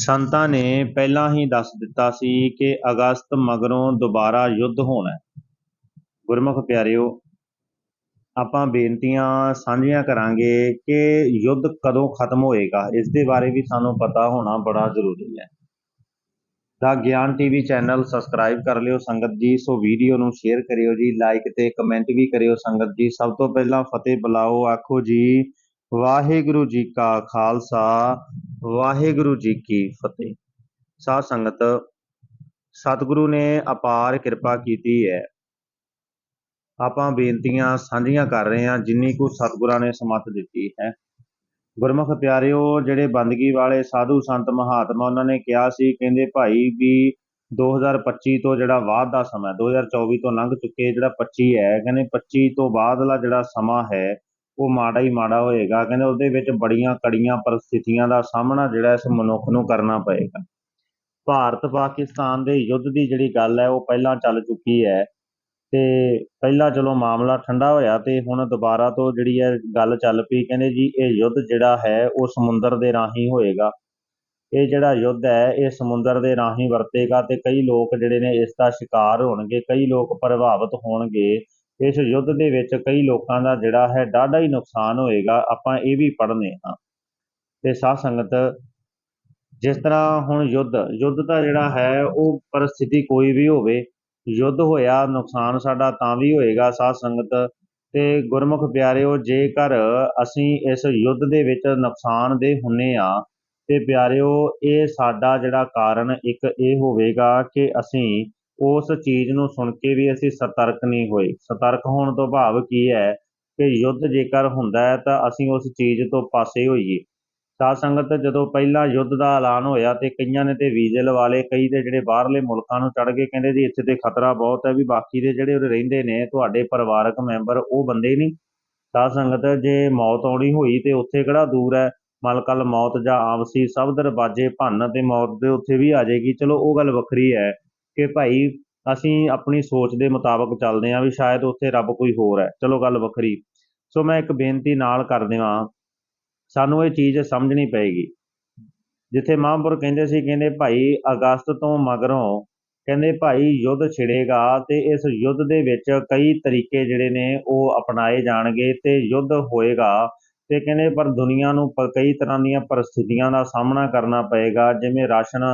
ਸੰਤਾਂ ਨੇ ਪਹਿਲਾਂ ਹੀ ਦੱਸ ਦਿੱਤਾ ਸੀ ਕਿ ਅਗਸਤ ਮਗਰੋਂ ਦੁਬਾਰਾ ਯੁੱਧ ਹੋਣਾ ਹੈ। ਗੁਰਮੁਖ ਪਿਆਰਿਓ, ਆਪਾਂ ਬੇਨਤੀਆਂ ਸਾਂਝੀਆਂ ਕਰਾਂਗੇ ਕਿ ਯੁੱਧ ਕਦੋਂ ਖਤਮ ਹੋਏਗਾ, ਇਸ ਦੇ ਬਾਰੇ ਵੀ ਸਾਨੂੰ ਪਤਾ ਹੋਣਾ ਬੜਾ ਜ਼ਰੂਰੀ ਹੈ। ਦਾ ਗਿਆਨ ਟੀਵੀ ਚੈਨਲ ਸਬਸਕ੍ਰਾਈਬ ਕਰ ਲਿਓ, ਸੰਗਤ ਜੀ, ਸੋ ਵੀਡੀਓ ਨੂੰ ਸ਼ੇਅਰ ਕਰਿਓ ਜੀ, ਲਾਈਕ ਤੇ ਕਮੈਂਟ ਵੀ ਕਰਿਓ ਸੰਗਤ ਜੀ। ਸਭ ਤੋਂ ਪਹਿਲਾਂ ਫਤਿਹ ਬੁਲਾਓ, ਆਖੋ ਜੀ, ਵਾਹਿਗੁਰੂ ਜੀ ਕਾ ਖਾਲਸਾ ਵਾਹਿਗੁਰੂ ਜੀ ਕੀ ਫਤਿਹ। ਸਾਧ ਸੰਗਤ, ਸਤਿਗੁਰੂ ਨੇ ਅਪਾਰ ਕਿਰਪਾ ਕੀਤੀ ਹੈ। ਆਪਾਂ ਬੇਨਤੀਆਂ ਸਾਂਝੀਆਂ ਕਰ ਰਹੇ ਹਾਂ, ਜਿੰਨੀ ਕੁ ਸਤਿਗੁਰਾਂ ਨੇ ਸਮੱਤ ਦਿੱਤੀ ਹੈ। ਗੁਰਮੁਖ ਪਿਆਰਿਓ, ਜਿਹੜੇ ਬੰਦਗੀ ਵਾਲੇ ਸਾਧੂ ਸੰਤ ਮਹਾਤਮਾ, ਉਹਨਾਂ ਨੇ ਕਿਹਾ ਸੀ, ਕਹਿੰਦੇ ਭਾਈ ਵੀ 2025 ਤੋਂ ਜਿਹੜਾ ਬਾਅਦ ਦਾ ਸਮਾਂ 2024 ਤੋਂ ਲੰਘ ਚੁੱਕੇ ਜਿਹੜਾ 25 ਹੈ, ਕਹਿੰਦੇ 25 ਤੋਂ ਬਾਅਦਲਾ ਜਿਹੜਾ ਸਮਾਂ ਹੈ ਉਹ ਮਾੜਾ ਹੀ ਮਾੜਾ ਹੋਏਗਾ। ਕਹਿੰਦੇ ਉਹਦੇ ਵਿੱਚ ਬੜੀਆਂ ਕੜੀਆਂ ਪਰਿਸਥਿਤੀਆਂ ਦਾ ਸਾਹਮਣਾ ਜਿਹੜਾ ਇਸ ਮਨੁੱਖ ਨੂੰ ਕਰਨਾ ਪਏਗਾ। ਭਾਰਤ ਪਾਕਿਸਤਾਨ ਦੇ ਯੁੱਧ ਦੀ ਜਿਹੜੀ ਗੱਲ ਹੈ, ਉਹ ਪਹਿਲਾਂ ਚੱਲ ਚੁੱਕੀ ਹੈ। ਤੇ ਪਹਿਲਾਂ ਚਲੋ ਮਾਮਲਾ ਠੰਡਾ ਹੋਇਆ ਤੇ ਹੁਣ ਦੁਬਾਰਾ ਤੋਂ ਜਿਹੜੀ ਹੈ ਗੱਲ ਚੱਲ ਪਈ। ਕਹਿੰਦੇ ਜੀ, ਇਹ ਯੁੱਧ ਜਿਹੜਾ ਹੈ, ਉਹ ਸਮੁੰਦਰ ਦੇ ਰਾਹੀਂ ਹੋਏਗਾ। ਇਹ ਜਿਹੜਾ ਯੁੱਧ ਹੈ, ਇਹ ਸਮੁੰਦਰ ਦੇ ਰਾਹੀਂ ਵਰਤੇਗਾ ਤੇ ਕਈ ਲੋਕ ਜਿਹੜੇ ਨੇ ਇਸ ਦਾ ਸ਼ਿਕਾਰ ਹੋਣਗੇ, ਕਈ ਲੋਕ ਪ੍ਰਭਾਵਿਤ ਹੋਣਗੇ। ਇਸ ਯੁੱਧ ਦੇ ਵਿੱਚ ਕਈ ਲੋਕਾਂ ਦਾ ਜਿਹੜਾ ਹੈ ਡਾਢਾ ਹੀ ਨੁਕਸਾਨ ਹੋਏਗਾ, ਆਪਾਂ ਇਹ ਵੀ ਪੜ੍ਹਨੇ ਹਾਂ। ਤੇ ਸਾਧ ਸੰਗਤ, ਜਿਸ ਤਰ੍ਹਾਂ ਹੁਣ ਯੁੱਧ ਯੁੱਧ ਦਾ ਜਿਹੜਾ ਹੈ ਉਹ ਪਰਿਸਥਿਤੀ ਕੋਈ ਵੀ ਹੋਵੇ, ਯੁੱਧ ਹੋਇਆ, ਨੁਕਸਾਨ ਸਾਡਾ ਤਾਂ ਵੀ ਹੋਏਗਾ ਸਾਧ ਸੰਗਤ। ਤੇ ਗੁਰਮੁਖ ਪਿਆਰਿਓ, ਜੇਕਰ ਅਸੀਂ ਇਸ ਯੁੱਧ ਦੇ ਵਿੱਚ ਨੁਕਸਾਨ ਦੇ ਹੁੰਨੇ ਆ ਤੇ ਪਿਆਰਿਓ, ਇਹ ਸਾਡਾ ਜਿਹੜਾ ਕਾਰਨ ਇੱਕ ਇਹ ਹੋਵੇਗਾ ਕਿ ਅਸੀਂ ਉਸ ਚੀਜ਼ ਨੂੰ ਸੁਣ ਕੇ ਵੀ ਅਸੀਂ ਸਤਰਕ ਨਹੀਂ ਹੋਏ। ਸਤਰਕ ਹੋਣ ਤੋਂ ਭਾਵ ਕੀ ਹੈ ਕਿ ਯੁੱਧ ਜੇਕਰ ਹੁੰਦਾ ਹੈ ਤਾਂ ਅਸੀਂ ਉਸ ਚੀਜ਼ ਤੋਂ ਪਾਸੇ ਹੋਈਏ। ਸਾਧ ਸੰਗਤ, ਜਦੋਂ ਪਹਿਲਾਂ ਯੁੱਧ ਦਾ ਐਲਾਨ ਹੋਇਆ ਤੇ ਕਈਆਂ ਨੇ ਤੇ ਵੀਜ਼ੇ ਲਵਾ ਲਏ, ਕਈ ਤੇ ਜਿਹੜੇ ਬਾਹਰਲੇ ਮੁਲਕਾਂ ਨੂੰ ਚੜ ਗਏ ਕਹਿੰਦੇ ਜੀ ਇੱਥੇ ਤੇ ਖਤਰਾ ਬਹੁਤ ਹੈ ਵੀ ਬਾਕੀ ਦੇ ਜਿਹੜੇ ਉਰੇ ਰਹਿੰਦੇ ਨੇ, ਤੁਹਾਡੇ ਪਰਿਵਾਰਕ ਮੈਂਬਰ ਉਹ ਬੰਦੇ ਨਹੀਂ। ਸਾਧ ਸੰਗਤ, ਜੇ ਮੌਤ ਆਉਣੀ ਹੋਈ ਤੇ ਉੱਥੇ ਕਿਹੜਾ ਦੂਰ ਹੈ? ਮਲਕਲ ਮੌਤ ਜਾਂ ਆਵਸੀ ਸਭ ਦਰਵਾਜ਼ੇ ਭੰਨ ਤੇ ਮੌਤ ਦੇ ਉੱਥੇ ਵੀ ਆ ਜਾਏਗੀ। ਚਲੋ, ਉਹ ਗੱਲ ਵੱਖਰੀ ਹੈ। ਕਿ ਭਾਈ ਅਸੀਂ ਆਪਣੀ ਸੋਚ ਦੇ ਮੁਤਾਬਕ ਚੱਲਦੇ ਹਾਂ ਵੀ ਸ਼ਾਇਦ ਉੱਥੇ ਰੱਬ ਕੋਈ ਹੋਰ ਹੈ। ਚਲੋ ਗੱਲ ਵੱਖਰੀ। ਸੋ ਮੈਂ ਇੱਕ ਬੇਨਤੀ ਨਾਲ ਕਰ ਦੇਵਾਂ ਸਾਨੂੰ ਇਹ ਚੀਜ਼ ਸਮਝਣੀ ਪਏਗੀ। ਜਿੱਥੇ ਮਹਾਂਪੁਰ ਕਹਿੰਦੇ ਸੀ, ਕਹਿੰਦੇ ਭਾਈ ਅਗਸਤ ਤੋਂ ਮਗਰੋਂ ਕਹਿੰਦੇ ਭਾਈ ਯੁੱਧ ਛਿੜੇਗਾ ਤੇ ਇਸ ਯੁੱਧ ਦੇ ਵਿੱਚ ਕਈ ਤਰੀਕੇ ਜਿਹੜੇ ਨੇ ਉਹ ਅਪਣਾਏ ਜਾਣਗੇ ਤੇ ਯੁੱਧ ਹੋਏਗਾ ਤੇ ਕਹਿੰਦੇ ਪਰ ਦੁਨੀਆ ਨੂੰ ਕਈ ਤਰ੍ਹਾਂ ਦੀਆਂ ਪਰਿਸਥਿਤੀਆਂ ਦਾ ਸਾਹਮਣਾ ਕਰਨਾ ਪਏਗਾ, ਜਿਵੇਂ ਰਾਸ਼ਨ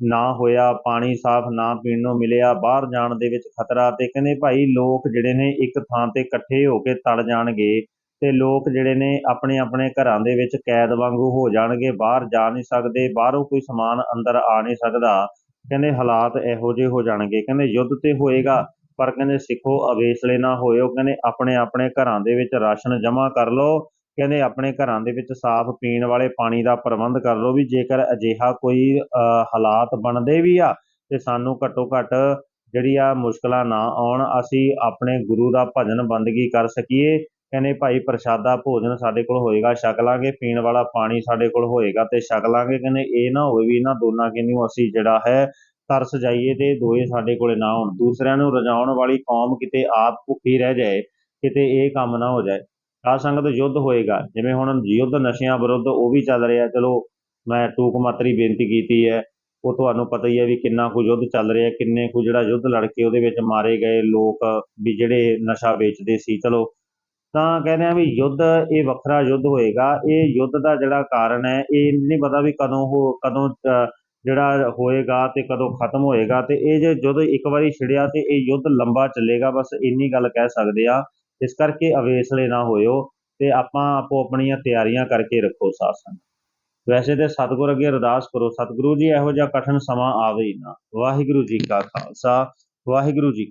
ਨਾ ਹੋਇਆ, ਪਾਣੀ ਸਾਫ਼ ਨਾ ਪੀਣ ਨੂੰ ਮਿਲਿਆ, ਬਾਹਰ ਜਾਣ ਦੇ ਵਿੱਚ ਖਤਰਾ ਤੇ ਕਹਿੰਦੇ ਭਾਈ ਲੋਕ ਜਿਹੜੇ ਨੇ ਇੱਕ ਥਾਂ ਤੇ ਇਕੱਠੇ ਹੋ ਕੇ ਤੜ ਜਾਣਗੇ ਤੇ ਲੋਕ ਜਿਹੜੇ ਨੇ ਆਪਣੇ ਆਪਣੇ ਘਰਾਂ ਦੇ ਵਿੱਚ ਕੈਦ ਵਾਂਗੂ ਹੋ ਜਾਣਗੇ, ਬਾਹਰ ਜਾ ਨਹੀਂ ਸਕਦੇ, ਬਾਹਰੋਂ ਕੋਈ ਸਮਾਨ ਅੰਦਰ ਆ ਨਹੀਂ ਸਕਦਾ। ਕਹਿੰਦੇ ਹਾਲਾਤ ਇਹੋ ਜਿਹੇ ਹੋ ਜਾਣਗੇ। ਕਹਿੰਦੇ ਯੁੱਧ ਤੇ ਹੋਏਗਾ, ਪਰ ਕਹਿੰਦੇ ਸਿੱਖੋ, ਅਵੇਸਲੇ ਨਾ ਹੋਇਓ। ਕਹਿੰਦੇ ਆਪਣੇ ਆਪਣੇ ਘਰਾਂ ਦੇ ਵਿੱਚ ਰਾਸ਼ਨ ਜਮ੍ਹਾਂ ਕਰ ਲਓ। ਕਹਿੰਦੇ ਆਪਣੇ ਘਰਾਂ ਦੇ ਵਿੱਚ ਸਾਫ਼ ਪੀਣ ਵਾਲੇ ਪਾਣੀ ਦਾ ਪ੍ਰਬੰਧ ਕਰ ਲਓ ਵੀ ਜੇਕਰ ਅਜਿਹਾ ਕੋਈ ਹਾਲਾਤ ਬਣਦੇ ਵੀ ਆ ਤੇ ਸਾਨੂੰ ਘੱਟੋ ਘੱਟ ਜਿਹੜੀ ਆ ਮੁਸ਼ਕਲਾਂ ਨਾ ਆਉਣ, ਅਸੀਂ ਆਪਣੇ ਗੁਰੂ ਦਾ ਭਜਨ ਬੰਦਗੀ ਕਰ ਸਕੀਏ। ਕਹਿੰਦੇ ਭਾਈ ਪ੍ਰਸ਼ਾਦਾ ਭੋਜਨ ਸਾਡੇ ਕੋਲ ਹੋਏਗਾ, ਛਕ ਲਾਂਗੇ। ਪੀਣ ਵਾਲਾ ਪਾਣੀ ਸਾਡੇ ਕੋਲ ਹੋਏਗਾ ਤੇ ਛਕ ਲਾਂਗੇ। ਕਹਿੰਦੇ ਇਹ ਨਾ ਹੋਵੇ ਵੀ ਇਹਨਾਂ ਦੋਨਾਂ ਕਿਨੂੰ ਅਸੀਂ ਜਿਹੜਾ ਹੈ ਤਰਸ ਜਾਈਏ ਤੇ ਦੋਏ ਸਾਡੇ ਕੋਲੇ ਨਾ ਹੋਣ ਦੂਸਰਿਆਂ ਨੂੰ ਰਜਾਉਣ ਵਾਲੀ ਕੌਮ ਕਿਤੇ ਆਪ ਭੁੱਖੀ ਰਹਿ ਜਾਏ, ਕਿਤੇ ਇਹ ਕੰਮ ਨਾ ਹੋ ਜਾਏ। ਸਾਧ ਸੰਗਤ ਯੁੱਧ ਹੋਏਗਾ। ਜਿਵੇਂ ਹੁਣ ਯੁੱਧ ਨਸ਼ਿਆਂ ਵਿਰੁੱਧ ਉਹ ਵੀ ਚੱਲ ਰਿਹਾ, ਚਲੋ ਮੈਂ ਟੂਕ ਮਾਤਰੀ ਬੇਨਤੀ ਕੀਤੀ ਹੈ, ਉਹ ਤੁਹਾਨੂੰ ਪਤਾ ਹੀ ਹੈ ਵੀ ਕਿੰਨਾ ਕੁ ਯੁੱਧ ਚੱਲ ਰਿਹਾ, ਕਿੰਨੇ ਕੁ ਜਿਹੜਾ ਯੁੱਧ ਲੜ ਕੇ ਉਹਦੇ ਵਿੱਚ ਮਾਰੇ ਗਏ ਲੋਕ ਵੀ ਜਿਹੜੇ ਨਸ਼ਾ ਵੇਚਦੇ ਸੀ, ਚਲੋ। ਤਾਂ ਕਹਿੰਦੇ ਆ ਵੀ ਯੁੱਧ ਇਹ ਵੱਖਰਾ ਯੁੱਧ ਹੋਏਗਾ, ਇਹ ਯੁੱਧ ਦਾ ਜਿਹੜਾ ਕਾਰਨ ਹੈ, ਇਹ ਨਹੀਂ ਪਤਾ ਵੀ ਕਦੋਂ ਉਹ ਕਦੋਂ ਜਿਹੜਾ ਹੋਏਗਾ ਤੇ ਕਦੋਂ ਖਤਮ ਹੋਏਗਾ ਤੇ ਇਹ ਜੇ ਜਦੋਂ ਇੱਕ ਵਾਰੀ ਛਿੜਿਆ ਤੇ ਇਹ ਯੁੱਧ ਲੰਬਾ ਚੱਲੇਗਾ, ਬਸ ਇੰਨੀ ਗੱਲ ਕਹਿ ਸਕਦੇ ਆ। ਇਸ ਕਰਕੇ ਅਵੇਸਲੇ ਨਾ ਹੋਇਓ ਤੇ ਆਪਾਂ ਆਪੋ ਆਪਣੀਆਂ ਤਿਆਰੀਆਂ ਕਰਕੇ ਰੱਖੋ ਸਾਸਨ। ਵੈਸੇ ਤੇ ਸਤਿਗੁਰ ਅੱਗੇ ਅਰਦਾਸ ਕਰੋ, ਸਤਿਗੁਰੂ ਜੀ ਇਹੋ ਜਿਹਾ ਕਠਿਨ ਸਮਾਂ ਆਵੇ ਹੀ ਨਾ। ਵਾਹਿਗੁਰੂ ਜੀ ਕਾ ਖਾਲਸਾ, ਵਾਹਿਗੁਰੂ ਜੀ